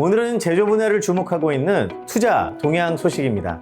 오늘은 제조 분야를 주목하고 있는 투자 동향 소식입니다.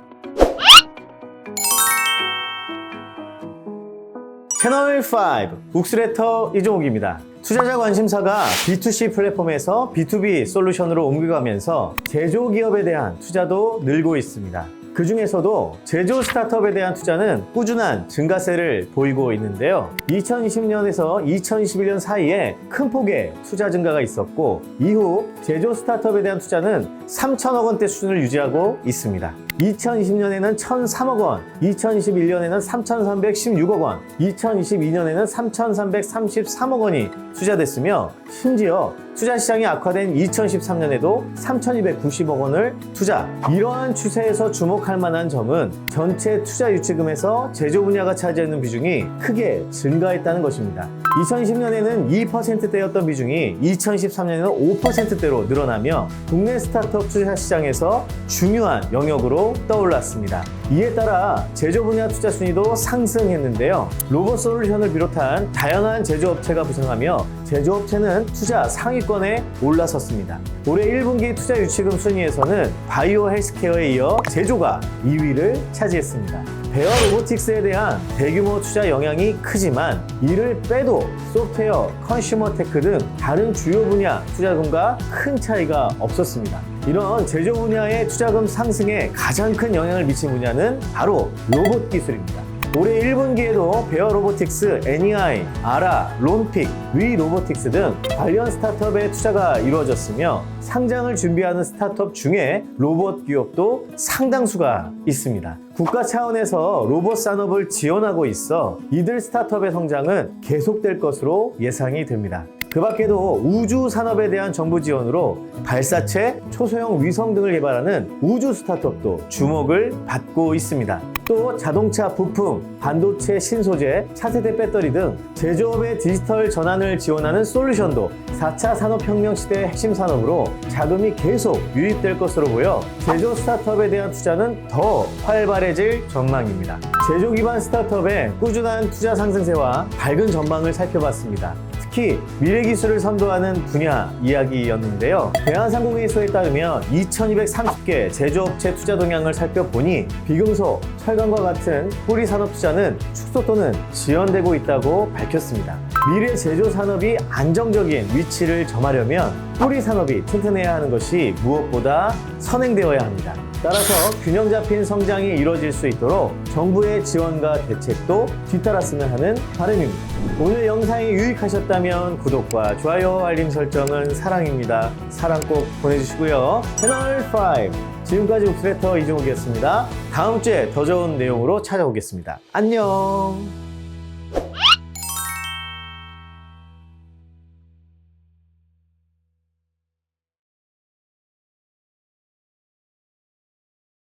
채널 5 욱스레터 이종욱입니다. 투자자 관심사가 B2C 플랫폼에서 B2B 솔루션으로 옮겨가면서 제조 기업에 대한 투자도 늘고 있습니다. 그 중에서도 제조 스타트업에 대한 투자는 꾸준한 증가세를 보이고 있는데요. 2020년에서 2021년 사이에 큰 폭의 투자 증가가 있었고, 이후 제조 스타트업에 대한 투자는 3천억 원대 수준을 유지하고 있습니다. 2020년에는 1,003억 원, 2021년에는 3,316억 원, 2022년에는 3,333억 원이 투자됐으며 심지어 투자 시장이 악화된 2013년에도 3,290억 원을 투자. 이러한 추세에서 주목할 만한 점은 전체 투자 유치금에서 제조 분야가 차지하는 비중이 크게 증가했다는 것입니다. 2010년에는 2%대였던 비중이 2013년에는 5%대로 늘어나며 국내 스타트업 투자 시장에서 중요한 영역으로 떠올랐습니다. 이에 따라 제조 분야 투자 순위도 상승했는데요. 로봇 솔루션을 비롯한 다양한 제조업체가 부상하며 제조업체는 투자 상위권에 올라섰습니다. 올해 1분기 투자 유치금 순위에서는 바이오 헬스케어에 이어 제조가 2위를 차지했습니다. 베어 로보틱스에 대한 대규모 투자 영향이 크지만 이를 빼도 소프트웨어, 컨슈머 테크 등 다른 주요 분야 투자금과 큰 차이가 없었습니다. 이런 제조 분야의 투자금 상승에 가장 큰 영향을 미친 분야는 바로 로봇 기술입니다. 올해 1분기에도 베어 로보틱스, NEI, 아라, 론픽, 위 로보틱스 등 관련 스타트업의 투자가 이루어졌으며 상장을 준비하는 스타트업 중에 로봇 기업도 상당수가 있습니다. 국가 차원에서 로봇 산업을 지원하고 있어 이들 스타트업의 성장은 계속될 것으로 예상이 됩니다. 그 밖에도 우주 산업에 대한 정부 지원으로 발사체, 초소형 위성 등을 개발하는 우주 스타트업도 주목을 받고 있습니다. 또 자동차 부품, 반도체 신소재, 차세대 배터리 등 제조업의 디지털 전환을 지원하는 솔루션도 4차 산업혁명 시대의 핵심 산업으로 자금이 계속 유입될 것으로 보여 제조 스타트업에 대한 투자는 더 활발해질 전망입니다. 제조 기반 스타트업의 꾸준한 투자 상승세와 밝은 전망을 살펴봤습니다. 특히 미래 기술을 선도하는 분야 이야기였는데요. 대한상공회의소에 따르면 2230개 제조업체 투자 동향을 살펴보니 비금속, 철강과 같은 뿌리 산업 투자는 축소 또는 지연되고 있다고 밝혔습니다. 미래 제조 산업이 안정적인 위치를 점하려면 뿌리 산업이 튼튼해야 하는 것이 무엇보다 선행되어야 합니다. 따라서 균형 잡힌 성장이 이루어질 수 있도록 정부의 지원과 대책도 뒤따랐으면 하는 바람입니다. 오늘 영상이 유익하셨다면 구독과 좋아요, 알림 설정은 사랑입니다. 사랑 꼭 보내주시고요. 채널 5 지금까지 옥스레터 이종욱이었습니다. 다음 주에 더 좋은 내용으로 찾아오겠습니다. 안녕.